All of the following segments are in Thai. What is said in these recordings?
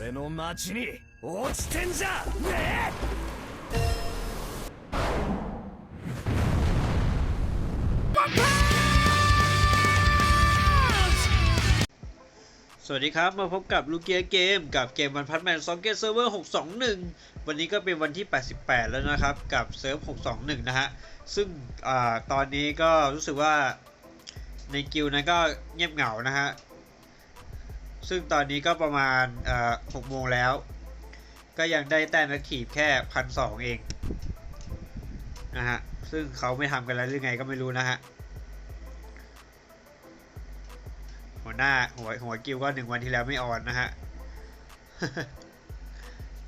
俺の町に落ちてんじゃね สวัสดีครับ มาพบกับลูเกียเกม กับเกมวันพัทแมนซองเกตเซิร์ฟเวอร์ 621 วันนี้ก็เป็นวันที่ 88 แล้วนะครับ กับเซิร์ฟ 621 นะฮะ ซึ่งอาตอนนี้ก็รู้สึกว่าในกิลด์นั้นก็เงียบเหงานะฮะ ซึ่งตอนนี้ก็ประมาณอ่า6โมงแล้ว ก็ยังได้แต้มแอคทีฟแค่พันสองเองนะฮะ ซึ่งเขาไม่ทำกันแล้วหรือไงก็ไม่รู้นะฮะ หัวหน้าหัวหัวกิวก็หนึ่งวันที่แล้วไม่ออนนะฮะ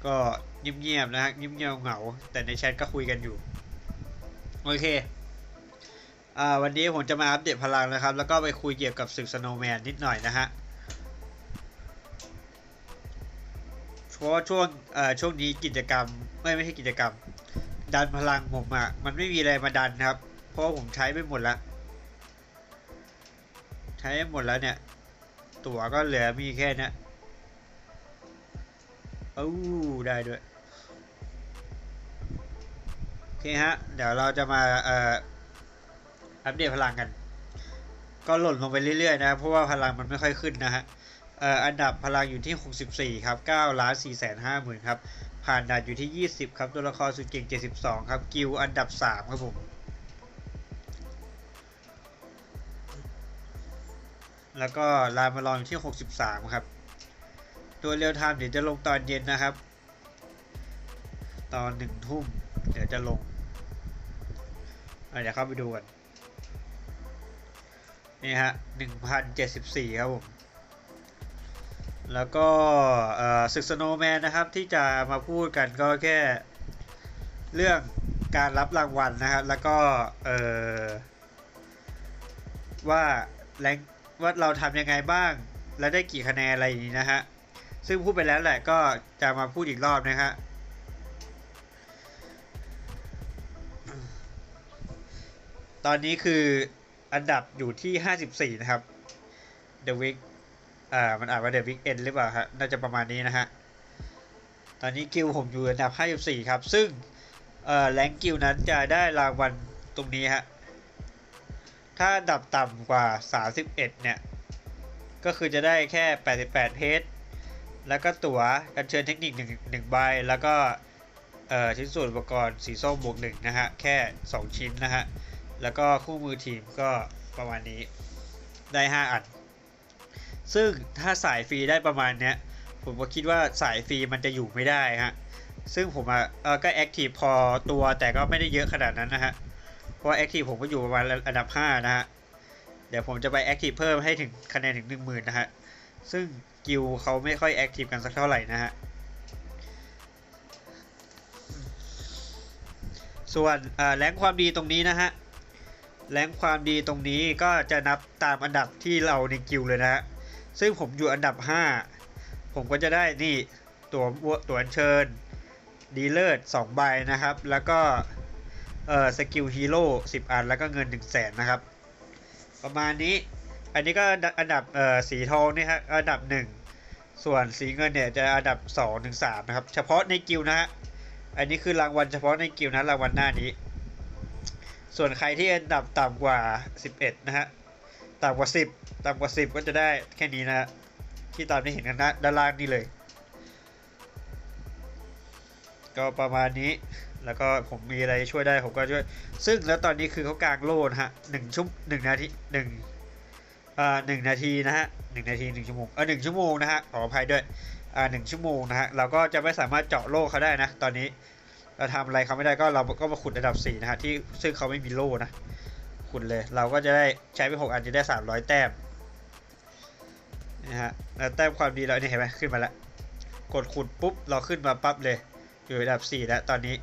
ก็เงียบๆนะฮะเงียบๆเหงา แต่ในแชทก็คุยกันอยู่ โอเคอ่าวันนี้ผมจะมาอัปเดตพลังนะครับ แล้วก็ไปคุยเกี่ยวกับศึกสโนว์แมนนิดหน่อยนะฮะ ราะว่าช่วงเอ่อช่วงนี้กิจกรรมไม่ไม่ใช่กิจกรรม ดันพลังผมอะ่ะมันไม่มีอะไรมาดันครับ เพราะผมใช้ไปหมดแล้ว ใช้หมดแล้วเนี่ย ตั๋วก็เหลือมีแค่นี้ยอู้ได้ด้วยโอเคฮะ เดี๋ยวเราจะมาเอ่ออัปเดตพลังกัน ก็หล่นลงไปเรื่อยๆนะเพราะว่าพลังมันไม่ค่อยขึ้นนะฮะ อันดับพลังอยู่ที่ 64 ครับ9ล้าน4แสน5หมื่นครับ ผ่านด่านอยู่ที่ 20 ครับ ตัวละครสุดเก่ง 72 ครับ กิลอันดับ 3 ครับผม แล้วก็ลานมาลองอยู่ที่ 63 ครับ ตัวเรียวไทม์เดี๋ยวจะลงตอนเย็นนะครับ ตอนหนึ่งทุ่ม เดี๋ยวจะลง เดี๋ยวเข้าไปดูกัน นี่ฮะ 1,074 ครับผม แล้วก็ศึกสโนแมนนะครับที่จะมาพูดกันก็แค่เรื่องการรับรางวัลนะครับ แล้วก็ว่าแรงว่าเราทำยังไงบ้าง และได้กี่คะแนนอะไรอย่างนี้นะฮะซึ่งพูดไปแล้วแหละก็จะมาพูดอีกรอบนะฮะตอนนี้คืออันดับอยู่ที่ 54 นะครับ The Week อ่า มันอ่านว่า The Weekend หรือเปล่าฮะ น่าจะประมาณนี้นะฮะ ตอนนี้กิลผมอยู่อันดับ 54 ครับ ซึ่งเอ่อแรงกิลนั้นจะได้รางวัลตรงนี้ฮะ ถ้าดับต่ำกว่า 31 เนี่ย ก็คือจะได้แค่ 88 เพจแล้วก็ตั๋วการเชิญเทคนิค1 1ใบ แล้วก็เอ่อชิ้นส่วนอุปกรณ์สีส้มบวก1นะฮะ แค่ 2 ชิ้นนะฮะ แล้วก็คู่มือทีมก็ประมาณนี้ได้ 5 อัน ซึ่งถ้าสายฟรีได้ประมาณเนี้ยผมก็คิดว่าสายฟรีมันจะอยู่ไม่ได้ฮะซึ่งผมอะก็แอคทีฟพอตัวแต่ก็ไม่ได้เยอะขนาดนั้นนะฮะเพราะแอคทีฟผมก็อยู่ประมาณอันดับ5นะฮะเดี๋ยวผมจะไปแอคทีฟเพิ่มให้ถึงคะแนนถึง 10,000นะฮะซึ่งกิลเขาไม่ค่อยแอคทีฟกันสักเท่าไหร่นะฮะส่วนแรงความดีตรงนี้นะฮะแรงความดีตรงนี้ก็จะนับตามอันดับที่เราในกิลเลยนะฮะ ซึ่งผมอยู่อันดับ 5 ผมก็จะได้นี่ตัวตัวอัญเชิญดีเลิศ2ใบนะครับ แล้วก็เอ่อสกิลฮีโร่10อันแล้วก็เงิน1 0 0 0 0แสนนะครับ ประมาณนี้อันนี้ก็อันดับเอ่อสีทองนี่ฮะอันดับ1ส่วนสีเงินเนี่ยจะอันดับ2ถึง3นะครับ เฉพาะในกิลนะฮะอันนี้คือรางวัลเฉพาะในกิลนะรางวัลหน้านี้ ส่วนใครที่อันดับต่ำกว่า 11 นะฮะ ต่ำกว่า10ต่ำกว่า10ก็จะได้แค่นี้นะฮะที่ตามที่เห็นกันนะด้านล่างนี่เลย ก็ประมาณนี้แล้วก็ผมมีอะไรช่วยได้ผมก็ช่วย ซึ่งแล้วตอนนี้คือเขากางโล่นะฮะหนึ่งชั่วหนึ่งนาทีหนึ่งอ่าหนึ่งนาทีนะฮะหนึ่งนาทีหนึ่งชั่วโมงเออหนึ่งชั่วโมงนะฮะขออภัยด้วยอ่าหนึ่งชั่วโมงนะฮะเราก็จะไม่สามารถเจาะโล่เขาได้นะ ตอนนี้เราทำอะไรเขาไม่ได้ก็เราก็มาขุดระดับสี่นะฮะที่ซึ่งเขาไม่มีโล่นะ ขุดเลย เราก็จะได้ใช้ไปหกอันจะได้สามร้อยแต้มนะฮะแล้วแต้มความดีเราเนี่ยเห็นไหมขึ้นมาแล้วกดขุดปุ๊บเราขึ้นมาปั๊บเลย อยู่ระดับสี่แล้วตอนนี้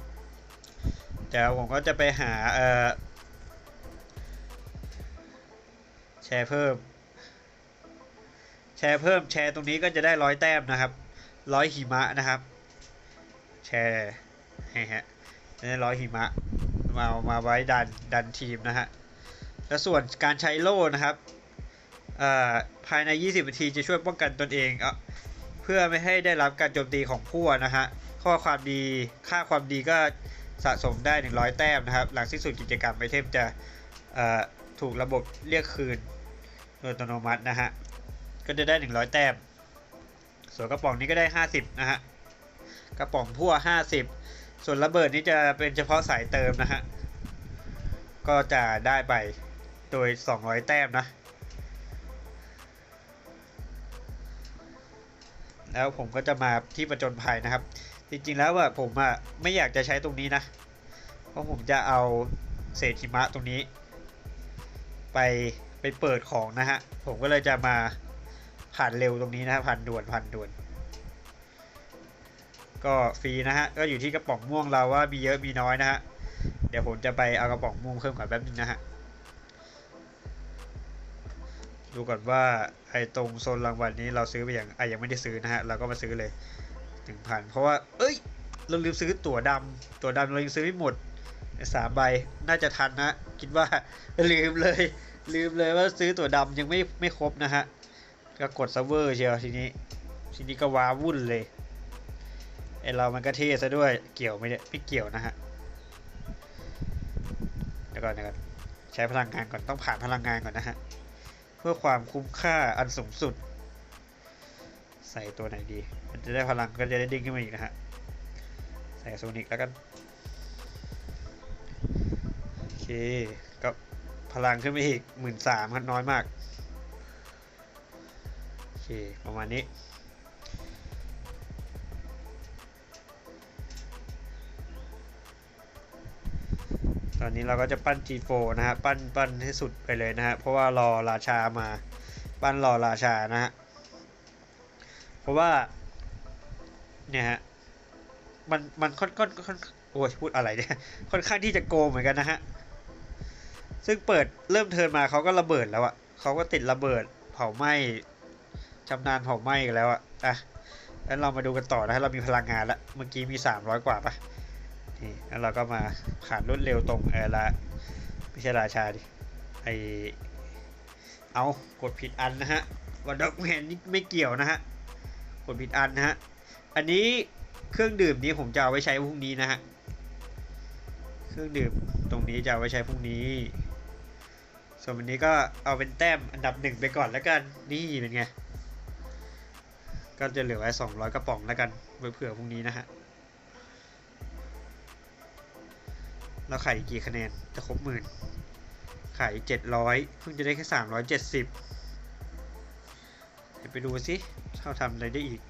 เดี๋ยวผมก็จะไปหาเอ่อแชร์เพิ่ม แชร์เพิ่มแชร์ตรงนี้ก็จะได้ร้อยแต้มนะครับร้อยหิมะนะครับ แชร์ให้ฮะได้ร้อยหิมะมามาไว้ดันดันทีมนะฮะ และส่วนการใช้โล่นะครับภายใน 20 นาทีจะช่วยป้องกันตนเองเพื่อไม่ให้ได้รับการโจมตีของพั่วนะฮะข้อความดีค่าความดีก็สะสมได้ 100 แต้มนะครับ หลังสิ้นสุดกิจกรรมไอเทมจะถูกระบบเรียกคืนโดยอัตโนมัตินะฮะก็จะได้ 100 แต้ม ส่วนกระป๋องนี้ก็ได้ 50 นะฮะกระป๋องพั่ว 50 ส่วนระเบิดนี้จะเป็นเฉพาะสายเติมนะฮะก็จะได้ไป โดย 200 แต้มนะ แล้วผมก็จะมาที่ประจนภัยนะครับ จริงๆแล้วว่าผมอะไม่อยากจะใช้ตรงนี้นะ เพราะผมจะเอาเศษหิมะตรงนี้ ไปไปเปิดของนะฮะ ผมก็เลยจะมาผ่านเร็วตรงนี้นะฮะผ่านด่วนผ่านด่วน ก็ฟรีนะฮะ ก็อยู่ที่กระป๋องม่วงเราว่ามีเยอะมีน้อยนะฮะ เดี๋ยวผมจะไปเอากระป๋องม่วงเพิ่มก่อนแป๊บนึงนะฮะ ดูก่อนว่าไอ้ตรงโซนรางวัลนี้เราซื้อไปอย่างไอ้ยังไม่ได้ซื้อนะฮะเราก็มาซื้อเลยหนึ่งพันเพราะว่า เอ้ย เราลืมซื้อตั๋วดำตั๋วดำเรายังซื้อไม่หมดสามใบน่าจะทันนะ คิดว่าลืมเลย ลืมเลยว่าซื้อตั๋วดำยังไม่ไม่ครบนะฮะก็กดเซิร์ฟเวอร์เชียวทีนี้ ทีนี้ก็ว้าวุ่นเลยไอเรามันก็เท่ซะด้วยเกี่ยวไมเนี่ยไม่เกี่ยวนะฮะเดี๋ยวก่อนเดี๋ยวก่อนใช้พลังงานก่อนต้องผ่านพลังงานก่อนนะฮะ เพื่อความคุ้มค่าอันสูงสุด ใส่ตัวไหนดี มันจะได้พลังก็จะได้ดิ้งขึ้นมาอีกนะฮะ ใส่โซนิกแล้วกัน โอเค ก็พลังขึ้นไปอีกหมื่นสามครับน้อยมาก โอเค ประมาณนี้ ตอนนี้เราก็จะปั้น G4 นะฮะ ปั้นปั้นให้สุดไปเลยนะฮะ เพราะว่ารอราชามา ปั้นรอราชานะฮะ เพราะว่า เนี่ยฮะ มันมันค่อนค่อนค่อนโอ้ยพูดอะไรเนี่ย ค่อนข้างที่จะโกงเหมือนกันนะฮะ ซึ่งเปิดเริ่มเทินมาเขาก็ระเบิดแล้วอะเขาก็ติดระเบิดเผาไหม้ชำนาญเผาไหม้กันแล้วอะอะแล้วเรามาดูกันต่อนะฮะเรามีพลังงานแล้วเมื่อกี้มี 300 กว่าปะ นี่แล้วเราก็มาผ่านรวดเร็วตรงเออละไม่ใช่ราชาดิไอเอากดผิดอันนะฮะวันด็อกแมนนี่ไม่เกี่ยวนะฮะกดผิดอันนะฮะอันนี้เครื่องดื่มนี้ผมจะเอาไว้ใช้พรุ่งนี้นะฮะเครื่องดื่มตรงนี้จะเอาไว้ใช้พรุ่งนี้ ส่วนวันนี้ก็เอาเป็นแต้มอันดับหนึ่งไปก่อนแล้วกันนี่เป็นไงก็จะเหลือไว้สองร้อยกระป๋องแล้วกันไว้เผื่อพรุ่งนี้นะฮะ แล้วขายอีกกี่คะแนนจะครบหมื่นขายเจ็ดร้อยเพิ่งจะได้แค่สามร้อยเจ็ดสิบเดี๋ยวไปดูสิเขาทำอะไรได้อีก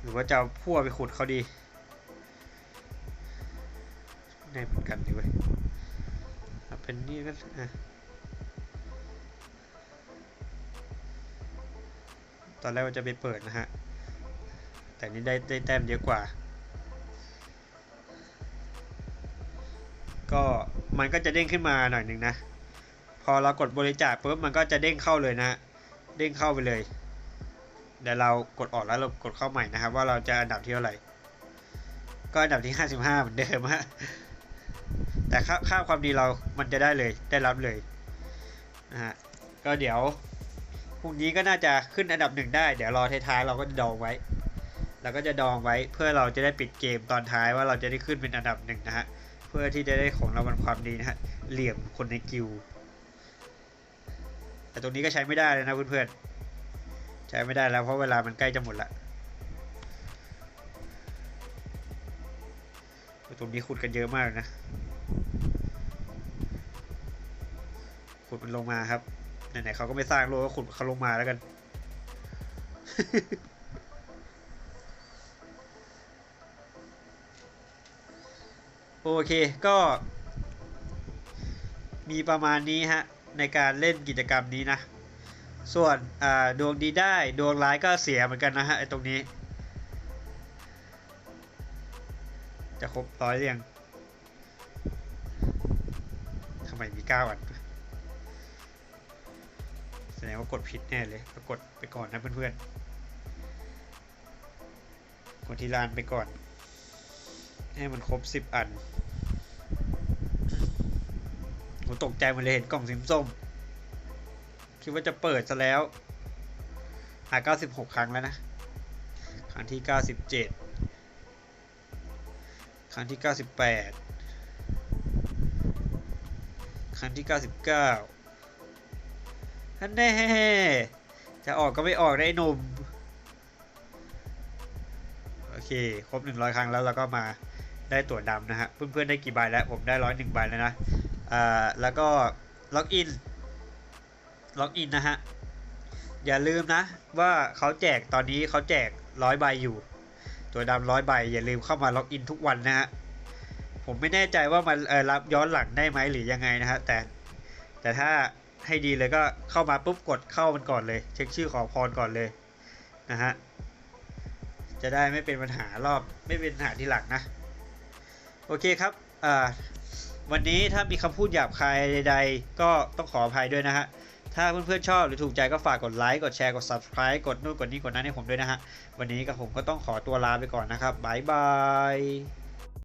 หรือว่าจะพั่วไปขุดเขาดีได้เหมือนกันดีเว้ยเอาเป็นนี่ก็อะตอนแรกว่าจะไปเปิดนะฮะ แต่นี่ได้ได้แต้มเยอะกว่า ก็มันก็จะเด้งขึ้นมาหน่อยหนึ่งนะ พอเรากดบริจาคปุ๊บมันก็จะเด้งเข้าเลยนะ เด้งเข้าไปเลยเดี๋ยวเรากดออกแล้วเรากดเข้าใหม่นะครับ ว่าเราจะอันดับที่เท่าไหร่ ก็อันดับที่ 55 เหมือนเดิมฮะแต่ค่าค่าความดีเรามันจะได้เลยได้รับเลยนะฮะก็เดี๋ยวพรุ่งนี้ก็น่าจะขึ้นอันดับหนึ่งได้ เดี๋ยวรอท้ายๆเราก็ดองไว้เราก็จะดองไว้เพื่อเราจะได้ปิดเกมตอนท้ายว่าเราจะได้ขึ้นเป็นอันดับหนึ่งนะฮะ เพื่อที่จะได้ของรางวัลความดีนะฮะเหลี่ยมคนในกิลด์แต่ตรงนี้ก็ใช้ไม่ได้เลยนะเพื่อนๆใช้ไม่ได้แล้วเพราะเวลามันใกล้จะหมดละตรงนี้ขุดกันเยอะมากนะขุดมันลงมาครับไหนๆเขาก็ไม่สร้างโลก็ขุดเขาลงมาแล้วกัน โอเคก็ มีประมาณนี้ฮะ ในการเล่นกิจกรรมนี้นะ ส่วนดวงดีได้ดวงร้ายก็เสียเหมือนกันนะฮะไอตรงนี้ จะครบร้อยหรือยังทำไมมีเก้าอันแสดงว่ากดผิดแน่เลยก็กดไปก่อนนะเพื่อนๆกดที่ลานไปก่อน ให้มันครบสิบอันผมตกใจหมาเลยเห็นกล่องสีส้ม คิดว่าจะเปิดซะแล้วหา96ครั้งแล้วนะ ครั้งที่97ครั้งที่98ครั้งที่99ฮันแน่จะออกก็ไม่ออกได้หนุ่มโอเค ครบ100ครั้งแล้วเราก็มา ได้ตั๋วดำนะฮะ เพื่อนๆได้กี่ใบแล้ว ผมได้ร้อยหนึ่งใบแล้วนะอ่าแล้วก็ล็อกอิน ล็อกอินนะฮะ อย่าลืมนะว่าเขาแจกตอนนี้เขาแจกร้อยใบอยู่ ตัวดำร้อยใบ อย่าลืมเข้ามาล็อกอินทุกวันนะฮะ ผมไม่แน่ใจว่ามันเออรับย้อนหลังได้ไหมหรือยังไงนะฮะ แต่ แต่ถ้าให้ดีเลยก็เข้ามาปุ๊บกดเข้ามันก่อนเลย เช็คชื่อขอพรก่อนเลยนะฮะ จะได้ไม่เป็นปัญหารอบไม่เป็นปัญหาที่หลังนะ โอเคครับอ่าวันนี้ถ้ามีคำพูดหยาบคายใดๆ ก็ต้องขออภัยด้วยนะฮะ ถ้าเพื่อนๆชอบหรือถูกใจก็ฝากกดไลค์ กดแชร์ กด subscribe กดนู่นกดนี่กดนั้นให้ผมด้วยนะฮะ วันนี้กับผมก็ต้องขอตัวลาไปก่อนนะครับบ๊ายบาย